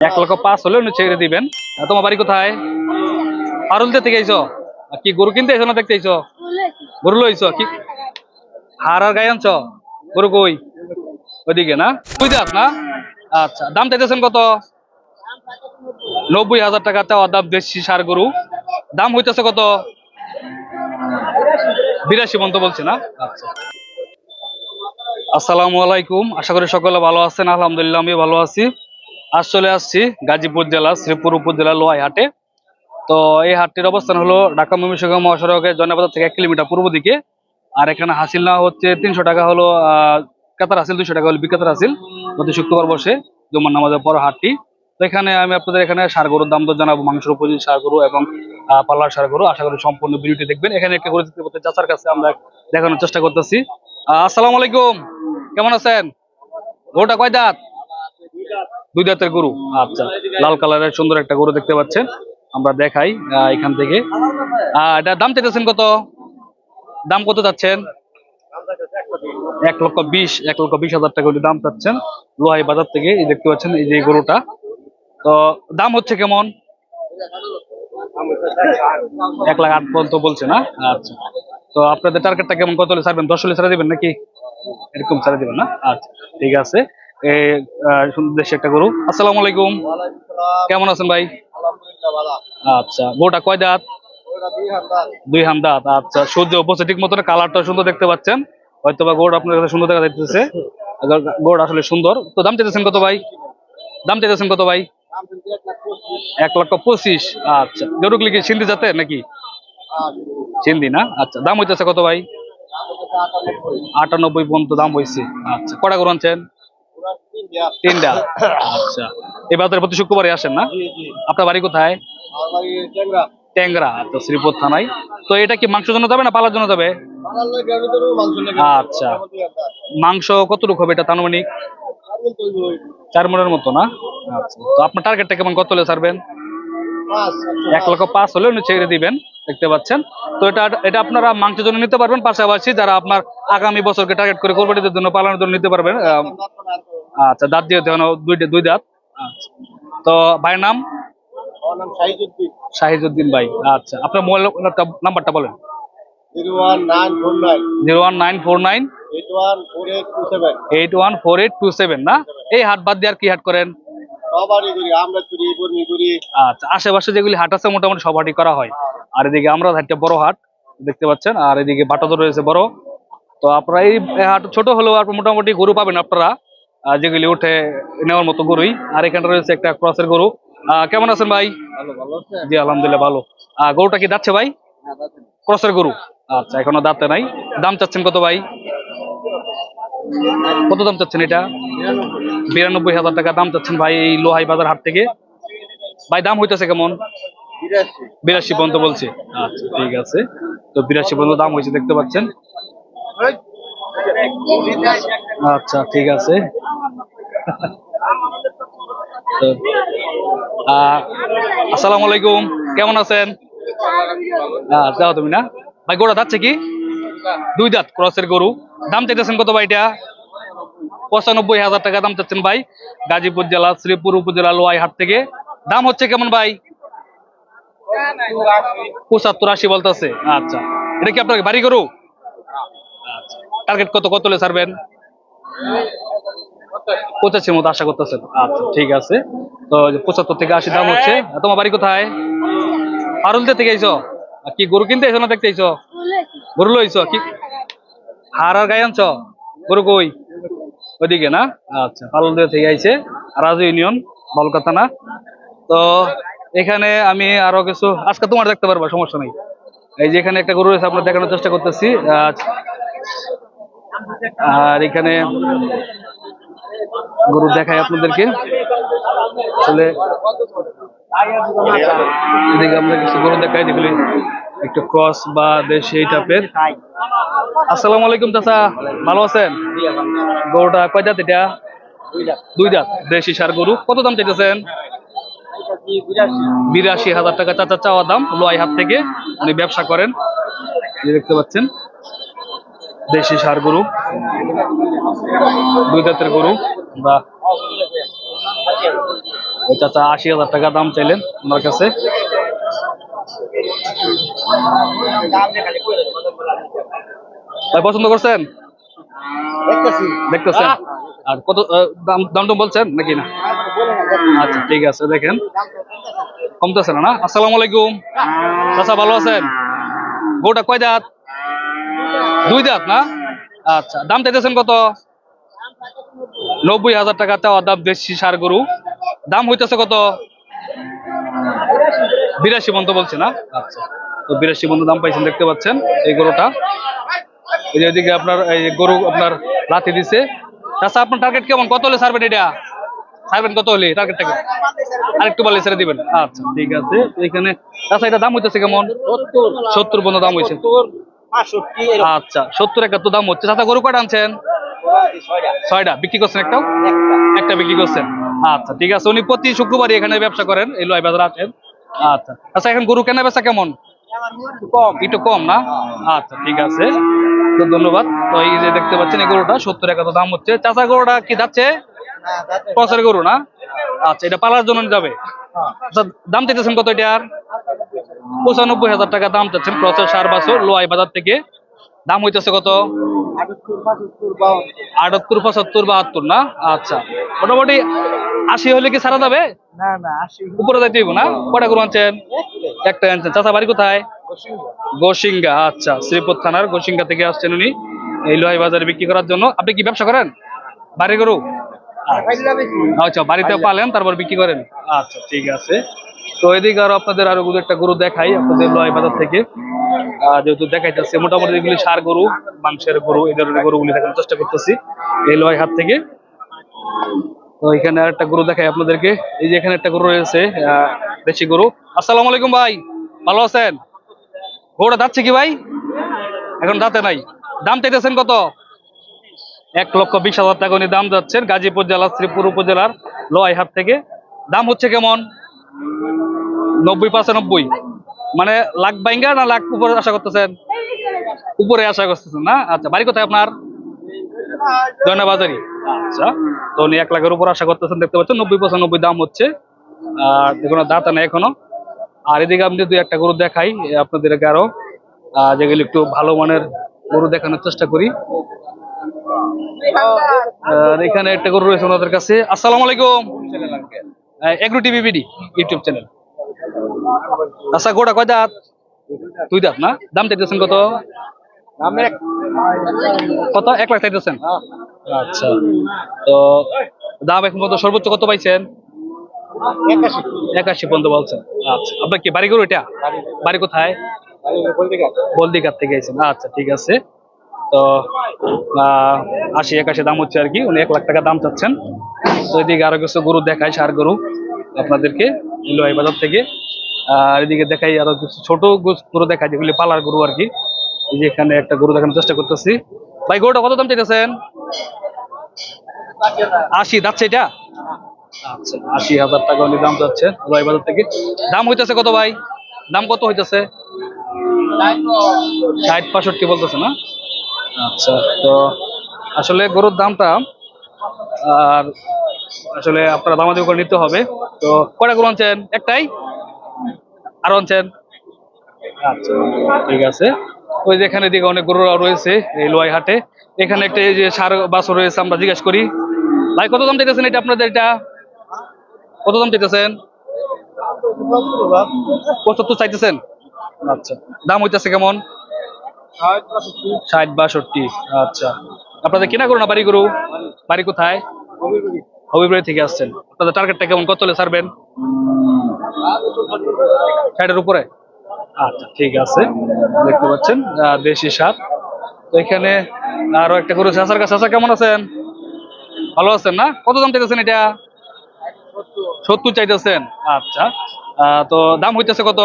এক লক্ষ পাঁচ হলে উনি ছেড়ে দিবেন। তোমার বাড়ি কোথায়? পারুলতে থেকে আইছো? কি গরু কিনতে আইছো না দেখতে আইছো? গরু লইছো? কি হার আর গায়ে আনছো? গরু কই? ওইদিকে না? তুই দাস না? আচ্ছা দাম চাইতেছেন কত? নব্বই হাজার টাকা চাওয়া দাম দেশি সার গরু। দাম হইতেছে কত? বিরাশি পর্যন্ত বলছে না? আচ্ছা। আসসালামু আলাইকুম। আশা করি সকলে ভালো আছেন। আলহামদুলিল্লাহ আমি ভালো আছি। আজ চলে আসছি গাজীপুর জেলা, শ্রীপুর উপজেলা লোহাই হাটে। তো এই হাটটির অবস্থান হলো ঢাকা ময়মনসিংহ মহাসড়কের জনবাজার থেকে এক কিলোমিটার পূর্ব দিকে। আর এখানে হাসিল না হচ্ছে তিনশো টাকা হলো কাতার হাসিল, দুইশো টাকা হলো বিকাতার হাসিল। প্রতি শুক্রবার বসে জুম্মার নামাজের পর হাটটি। তো এখানে আমি আপনাদের এখানে সার গরুর দাম দর জানাব, মাংসের উপযোগী সার গরু এবং পাল্লার সার গরু। আশা করি সম্পূর্ণ ভিডিওটি দেখবেন। এখানে একটা দেখতে পাচ্ছেন, চাচার কাছে আমরা দেখানোর চেষ্টা করতেছি। আসসালামু আলাইকুম। কেমন আছেন? গরুটা কয় দাঁত? দুই দাঁতের গরু। আচ্ছা লাল কালারের সুন্দর একটা গরু দেখতে পাচ্ছেন। আমরা দেখাই এখান থেকে। এটা দাম চাইতেছেন কত? দাম কত চাচ্ছেন? এক লক্ষ বিশ, এক লক্ষ বিশ হাজার টাকা দাম চাচ্ছেন। লোহাই বাজার থেকে এই দেখতে পাচ্ছেন, এই যে গরুটা। তো দাম হচ্ছে কেমন? এক লাখ আট পর্যন্ত বলছে না? আচ্ছা। তো আপনাদের টার্গেটটা কেমন? কত হলে ছাড়বেন? দশ হলে ছাড়া দিবেন নাকি? এরকম ছাড়া দিবেন না? আচ্ছা ঠিক আছে। দেশি একটা গরু। আসসালামু আলাইকুম। কেমন আছেন ভাই? আচ্ছা গরুটা কয় দাঁত? দুই হাম দাঁত। আচ্ছা সূর্য উপস্থিত, ঠিক মতন কালারটা সুন্দর দেখতে পাচ্ছেন। হয়তো বা গোড় আপনার সুন্দর দেখা যাইতেছে। গোড় আসলে সুন্দর। তো দাম চাইতেছেন কত ভাই? দাম চাইতেছেন কত ভাই? এক লক্ষ পঁচিশ। আচ্ছা গরুগুলি কি সিন্ধি যাতে নাকি? সিন্ধি না? আচ্ছা দাম হইতেছে কত ভাই? আটানব্বই পর্যন্ত দাম হয়েছে আচ্ছা কটা গরু আনছেন? তিনটা। আচ্ছা। এই বাজারে প্রতি শুক্রবারে আসেন না? আপনার বাড়ি কোথায়? ট্যাংরা। তো শ্রীপুর থানায়। তো এটা কি মাংসের জন্য যাবে না পালার জন্য যাবে? আচ্ছা। মাংস কতটুকু হবে এটা তানুমানিক চার মনের মতো না? আচ্ছা। তো আপনার টার্গেটটা কেমন? কত হলে ছাড়বেন? এক লক্ষ পাঁচ হলে উনি ছেড়ে দিবেন দেখতে পাচ্ছেন। তো এটা এটা আপনারা মাংসের জন্য নিতে পারবেন পাশাপাশি যারা আপনার আগামী বছরকে টার্গেট করে কোরবানিদের জন্য পালনের জন্য নিতে পারবেন আচ্ছা দাঁত দিয়ে দেওয়ানো দুইটা দুই দাঁত? আচ্ছা। তো ভাইয়ের নাম? শাহিজুদ্দিন ভাই আচ্ছা। আপনার মোবাইল নাম্বারটা বলেন। Zero one nine four nine. Eight one four eight two seven. না এই হাট বাদ দিয়ে আর কি হাট করেন? আচ্ছা আশেপাশে যেগুলি হাট আছে মোটামুটি সব হাটই করা হয়। আর এদিকে আমরা বড় হাট দেখতে পাচ্ছেন। আর এদিকে রয়েছে বড়। তো আপনারা এই হাট ছোট হলেও আর মোটামুটি গরু পাবেন আপনারা। যেগুলি উঠে নেওয়ার মতো গরুই। আর এখানে রয়েছে একটা ক্রসের গরু। কেমন আছেন ভাই? জি আলহামদুলিল্লাহ ভালো। গরুটা কি যাচ্ছে ভাই? ক্রসের গরু। আচ্ছা এখনও দাঁতে নাই। দাম চাচ্ছেন কত ভাই? কত দাম চাচ্ছেন এটা? বিরানব্বই হাজার টাকা দাম চাচ্ছেন ভাই এই লোহাই বাজার হাট থেকে। ভাই দাম হইতেছে কেমন? বিরাশি। পর্যন্ত বলছে। আচ্ছা ঠিক আছে। তো বিরাশি পর্যন্ত দাম হয়েছে দেখতে পাচ্ছেন। আচ্ছা ঠিক আছে। আসসালামু আলাইকুম। কেমন আছেন? যাও তুমি না। ভাই, গোড়া যাচ্ছে কি? দুই দাঁত, ক্রসের গরু। দাম চাইতেছেন কত ভাই এটা পঁচানব্বই হাজার টাকা দাম চাচ্ছেন ভাই। গাজীপুর জেলা, শ্রীপুর উপজেলা লোয়াই হাট থেকে। দাম হচ্ছে কেমন ভাই? পঁচাত্তর আশি বলতেছে। আচ্ছা। এটা কি আপনার বাড়ি গরু? টার্গেট কত কত হলে ছাড়বেন? পঁচাশির মতো আশা করতেছেন। আচ্ছা ঠিক আছে। তো পঁচাত্তর থেকে আশি দাম হচ্ছে। তোমার বাড়ি কোথায়? পারুলতে থেকে আইছো? কি গরু কিনতে আইছো না দেখতে আইছো? গরু লইছো কি হার আর গায়ে আনছো? গরু কই? ওইদিকে না? আচ্ছা পারুলতে থেকে আইছে। রাজু ইউনিয়ন বলকাতা না তো এখানে আমি আরও কিছু আজকে তোমার দেখতে পারবা, সমস্যা নেই। এই যে এখানে একটা গরু রয়েছে, আপনার দেখানোর চেষ্টা করতেছি। আর এখানে গরু দেখায় আপনাদেরকে। আসলে গরু দেখাই, যেগুলি একটু ক্রস বা দেশি এই টাইপের। আসসালামু আলাইকুম চাচা, ভালো আছেন? গরুটা কয় জাত এটা? দুই জাত, দেশি সার গরু। কত দাম চাইতেছেন? বিরাশি হাজার টাকা চাচা চাওয়া দাম লোয়াই হাত থেকে। উনি ব্যবসা করেন দেখতে পাচ্ছেন। দেশি সার গরু। দুই জাতের গরু। বা ওই চাচা আশি হাজার টাকা দাম চাইলেন ওনার কাছে। ভাই পছন্দ করছেন? দেখতেছেন? আর কত দাম দাম টাম বলছেন নাকি না? আচ্ছা ঠিক আছে দেখেন। কমতেছে না না? আসসালামু আলাইকুম। চাচা ভালো আছেন? গরুটা কয় দাঁত দুই দাঁত, না? আচ্ছা দাম চাইতেছেন কত? নব্বই হাজার টাকা চাওয়া দাম দেশি সার গরু। দাম হইতেছে কত? বিরাশি বন্ধ বলছে, না? আচ্ছা তো বিরাশি বন্ধ দাম পাইছেন, দেখতে পাচ্ছেন এই গরুটা। এই যে আপনার, এই গরু আপনার লাথি দিছে। চাষা আপনার টার্গেট কেমন? কত হলে ছাড়বেন এটা? ছাড়বেন কত হলে? টার্গেটটাকে আরেকটু বলে ছেড়ে দিবেন। আচ্ছা ঠিক আছে। এখানে চাষা এটা দাম হইতেছে কেমন? সত্তর। বন্ধ দাম হয়েছে আচ্ছা সত্তর একাত্তর দাম হচ্ছে। গরু কয়টা আনছেন? ছয়টা। বিক্রি করছেন একটাও? একটা। বিক্রি করছেন। আচ্ছা ঠিক আছে। উনি প্রতি শুক্রবারই এখানে ব্যবসা করেন এই লয় বাজার আছেন আচ্ছা। আচ্ছা এখন গরু কেনা বেচা কেমন? কম। একটু কম না? আচ্ছা ঠিক আছে। তো ধন্যবাদ। তো এই যে দেখতে পাচ্ছেন এই গরুটা সত্তর একাত্তর দাম হচ্ছে। চাচা গরুটা কি যাচ্ছে? পচার গরু না? আচ্ছা এটা পালার জন্য যাবে। আচ্ছা দাম চাইতেছেন কত এটার? পঁচানব্বই হাজার টাকা দাম চাচ্ছেন ক্রসের সার বাছর লোয়াই বাজার থেকে। দাম হইতেছে কত? আটাত্তর পঁচাত্তর বাহাত্তর না? আচ্ছা। মোটামুটি আশি হলে কি সারা যাবে? না না উপরে যাইতে হইব না? কটা গরু আনছেন? একটা আনছেন। চাচা বাড়ি কোথায়? গোসিঙ্গা আচ্ছা। শ্রীপুর থানার গোসিঙ্গা থেকে আসছেন উনি এই লোহাই বাজারে বিক্রি করার জন্য। আপনি কি ব্যবসা করেন? বাড়ি গরু? আচ্ছা বাড়িতে পালেন তারপর বিক্রি করেন। আচ্ছা ঠিক আছে। তো এদিকে আরও আপনাদের আরও একটা গরু দেখাই, আপনাদের লোহাই বাজার থেকে। যেহেতু দেখাইতেছে, মোটামুটি এগুলি সার গরু, মাংসের গরু, এই ধরনের গরুগুলি দেখানোর চেষ্টা করতেছি এই লোহাই হাত থেকে। তো এখানে আর একটা গরু দেখাই আপনাদেরকে। এই যে এখানে একটা গরু রয়েছে দেশি গরু। আসসালামু আলাইকুম ভাই, ভালো আছেন? গরুটা যাচ্ছে কি ভাই? এখন দাঁতে নাই। দাম চাইতেছেন কত? এক লক্ষ বিশ হাজার টাকা উনি দাম যাচ্ছেন, গাজীপুর জেলা, শ্রীপুর উপজেলার লোহাই হাট থেকে। দাম হচ্ছে কেমন? নব্বই পঁচানব্বই মানে লাখ বাইঙ্গা না লাখ উপরে আশা করতেছেন? উপরে আশা করতেছেন না? আচ্ছা বাড়ি কোথায় আপনার? জয়নাবাজারি আচ্ছা তো উনি এক লাখের উপর আশা করতেছেন, দেখতে পাচ্ছেন নব্বই পঁচানব্বই দাম হচ্ছে। আর দেখুন দাঁত নেই এখনও। আর এদিকে আমি দুই একটা গরু দেখাই আপনাদেরকে আরও যেগুলো একটু ভালো মানের গরু দেখানোর চেষ্টা করি। আর এখানে একটা গরু রয়েছে ওনাদের কাছে। আসসালামু আলাইকুম। Agro TV BD, YouTube channel. আচ্ছা গোটা কয় দাঁত? দুই দাঁত না? দাম চাইতেছেন কত? কত? এক লাখ চাইতেছেন? আচ্ছা তো দাম এখন কত সর্বোচ্চ কত পাইছেন? একাশি। পর্যন্ত বলছেন। আচ্ছা আপনার কি বাড়ি এটা? বাড়ি কোথায়? বলদিঘাট থেকে এসেছেন আচ্ছা ঠিক আছে। তো আশি একাশি দাম হচ্ছে আর কি। উনি এক লাখ টাকা দাম চাচ্ছেন। তো এদিকে আরও কিছু গরু দেখায় সার গরু আপনাদেরকে লোহাই বাজার থেকে। আর এদিকে দেখাই আরও কিছু ছোট গরু দেখায় যেগুলি পালার গরু আর কি। এই যে এখানে একটা গরু দেখানোর চেষ্টা করতেছি। ভাই, গরুটা কত দাম চাইতেছেন? আশি যাচ্ছে এটা আচ্ছা আশি হাজার টাকা উনি দাম যাচ্ছে বাজার থেকে। দাম হইতেছে কত ভাই? দাম কত হইতেছে? ষাট পাঁষট্টি বলতেছে না? আচ্ছা তো আসলে গরুর দামটা, আর আসলে আপনারা দামাদি করে নিতে হবে। তো কটা গরু আনছেন? একটাই? আর আনছেন? আচ্ছা ঠিক আছে। ওই যে এখানে দিকে অনেক গরু রয়েছে এই লোয়াই হাটে এখানে একটা এই যে সার বাছর রয়েছে আমরা জিজ্ঞেস করি ভাই কত দাম চাইতেছেন এটা আপনাদের এটা? কত দাম চাইতেছেন? পঁচাত্তর চাইতেছেন? আচ্ছা। দাম হইতেছে কেমন? ষাট বাষট্টি। আচ্ছা। আপনাদের কেনা করো না বাড়ি গরু? বাড়ি কোথায়? হবিবাড়ি থেকে আসছেন। আপনাদের টার্গেটটা কেমন? কত হলে ছাড়বেন? ষাটের উপরে? আচ্ছা ঠিক আছে। দেখতে পাচ্ছেন দেশি সার। তো এখানে আরও একটা গরু চাষার কাছে চাষা কেমন আছেন? ভালো আছেন না? কত দাম চাইতেছেন এটা? সত্তর চাইতেছেন। আচ্ছা তো দাম হইতেছে কত?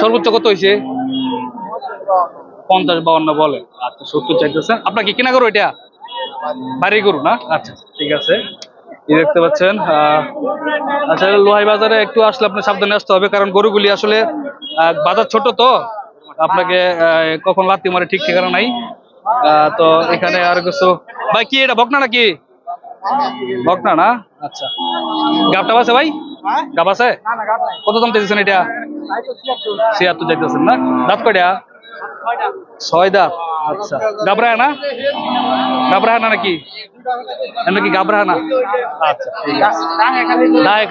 সর্বোচ্চ কত হয়েছে পঞ্চাশ বাউন্ন বলে। আচ্ছা সত্তর চাইতেছেন। আপনার কি কেনা করো এটা? বাড়ি গরু না? আচ্ছা ঠিক আছে। দেখতে পাচ্ছেন আসলে লোহাই বাজারে একটু আসলে আপনি সাবধানে আসতে হবে, কারণ গরুগুলি আসলে বাজার ছোট তো, আপনাকে কখন লাত্তি মারে ঠিক ঠিকানা নাই। তো এখানে আর কিছু, ভাই, কি এটা, বকনা নাকি? বকনা না? আচ্ছা। গাবটা আছে ভাই? গাব আছে? কত দাম চাইছেন এটা? ছিয়াত্তর যাইতেছেন না? দাঁত কয়টা? ছয় দাঁত আচ্ছা। গাবরা না গাবরা না নাকি নাকি গাবরা না আচ্ছা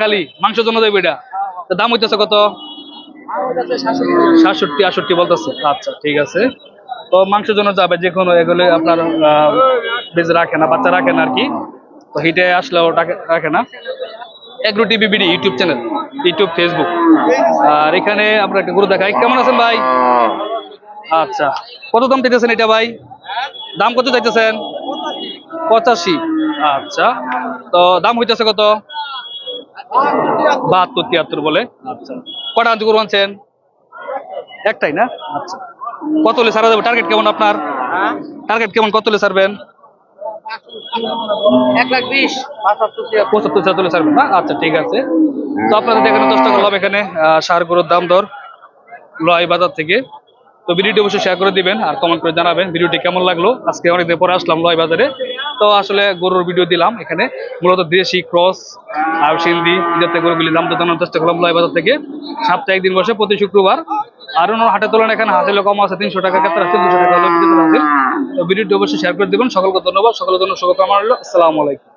খালি মাংসের জন্য দেবে এটা। দাম হইতেছে কত? সাতষট্টি, আটষট্টি বলতেছে। আচ্ছা ঠিক আছে। তো মাংসের জন্য যাবে যে কোনো এগুলো আপনার বেশ রাখে না, বাচ্চা রাখে না আর কি। তো হিটে আসলেও রাখে না। Agro TV BD YouTube channel, YouTube, Facebook. আর এখানে আপনার একটা গরু দেখাই। কেমন আছেন ভাই? আচ্ছা। কত দাম দিতেছেন এটা ভাই? দাম কত চাইতেছেন? পঁচাশি। আচ্ছা। তো দাম হইতেছে কত? বাহাত্তর তিয়াত্তর বলে। আচ্ছা। কটা আনতে গরু আনছেন? একটাই না? আচ্ছা। কত হলে সারা যাবে? টার্গেট কেমন আপনার? টার্গেট কেমন? কত হলে সারবেন এক লাখ বিশ। পঁচাত্তর ছিয়াত্তর সারবেন না? আচ্ছা ঠিক আছে। তো আপনাদের দেখানো চেষ্টা করলাম এখানে আহ, সার গরুর দাম দর লয় বাজার থেকে। তো ভিডিওটি অবশ্যই শেয়ার করে দিবেন আর কমেন্ট করে জানাবেন ভিডিওটি কেমন লাগল? আজকে অনেকদিন পরে আসলাম লয় বাজারে। তো আসলে গরুর ভিডিও দিলাম এখানে। মূলত দেশি ক্রস আর সিন্ধি যাতে গরুগুলি দাম তো জানার চেষ্টা করলাম লয় বাজার থেকে। সাপ্তাহিক দিন বসে প্রতি শুক্রবার। আর অন্য হাটের তুলনায় এখানে হাসিলে কম আছে, তিনশো টাকা ক্ষেত্রে আছে দুশো টাকা হলো ভিডিওটি অবশ্যই শেয়ার করে দিবেন। সকলকে ধন্যবাদ, সকলের জন্য শুভকামনা রইল। আসসালামু আলাইকুম।